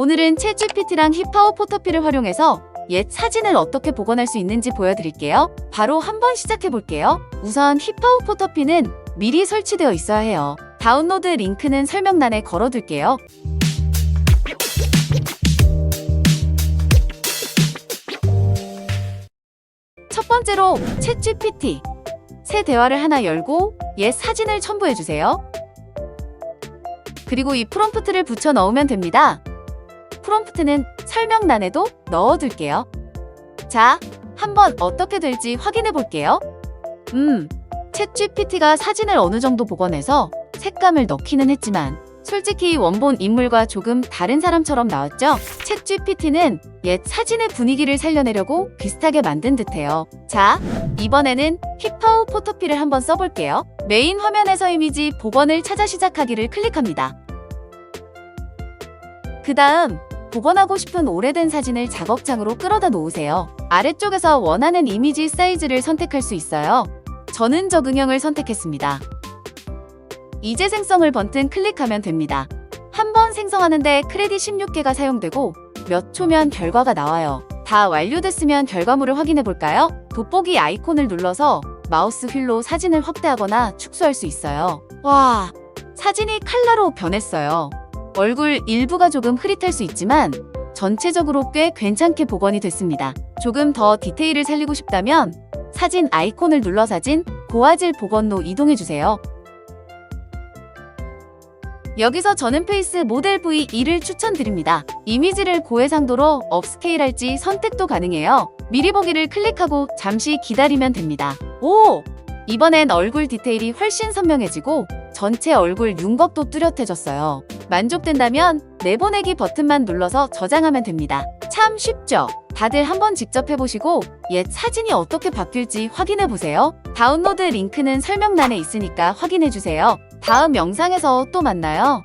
오늘은 챗GPT랑 힙하오 포토피를 활용해서 옛 사진을 어떻게 복원할 수 있는지 보여드릴게요. 바로 한번 시작해 볼게요. 우선 힙하오 포토피는 미리 설치되어 있어야 해요. 다운로드 링크는 설명란에 걸어둘게요. 첫 번째로 챗GPT. 새 대화를 하나 열고 옛 사진을 첨부해 주세요. 그리고 이 프롬프트를 붙여 넣으면 됩니다. 프롬프트는 설명란에도 넣어둘게요. 자, 한번 어떻게 될지 확인해 볼게요. 음, 챗GPT가 사진을 어느 정도 복원해서 색감을 넣기는 했지만 솔직히 원본 인물과 조금 다른 사람처럼 나왔죠? 챗GPT는 옛 사진의 분위기를 살려내려고 비슷하게 만든 듯해요. 자, 이번에는 힙하우 포토피를 한번 써볼게요. 메인 화면에서 이미지 복원을 찾아 시작하기를 클릭합니다. 그 다음 복원하고 싶은 오래된 사진을 작업장으로 끌어다 놓으세요. 아래쪽에서 원하는 이미지 사이즈를 선택할 수 있어요. 저는 적응형을 선택했습니다. 이제 생성을 버튼 클릭하면 됩니다. 한 번 생성하는데 크레딧 16개가 사용되고 몇 초면 결과가 나와요. 다 완료됐으면 결과물을 확인해 볼까요? 돋보기 아이콘을 눌러서 마우스 휠로 사진을 확대하거나 축소할 수 있어요. 와, 사진이 칼라로 변했어요. 얼굴 일부가 조금 흐릿할 수 있지만 전체적으로 꽤 괜찮게 복원이 됐습니다. 조금 더 디테일을 살리고 싶다면 사진 아이콘을 눌러 사진 고화질 복원로 이동해 주세요. 여기서 저는 페이스 모델 V2를 추천드립니다. 이미지를 고해상도로 업스케일할지 선택도 가능해요. 미리 보기를 클릭하고 잠시 기다리면 됩니다. 오! 이번엔 얼굴 디테일이 훨씬 선명해지고 전체 얼굴 윤곽도 뚜렷해졌어요. 만족된다면 내보내기 버튼만 눌러서 저장하면 됩니다. 참 쉽죠? 다들 한번 직접 해보시고 옛 사진이 어떻게 바뀔지 확인해보세요. 다운로드 링크는 설명란에 있으니까 확인해주세요. 다음 영상에서 또 만나요.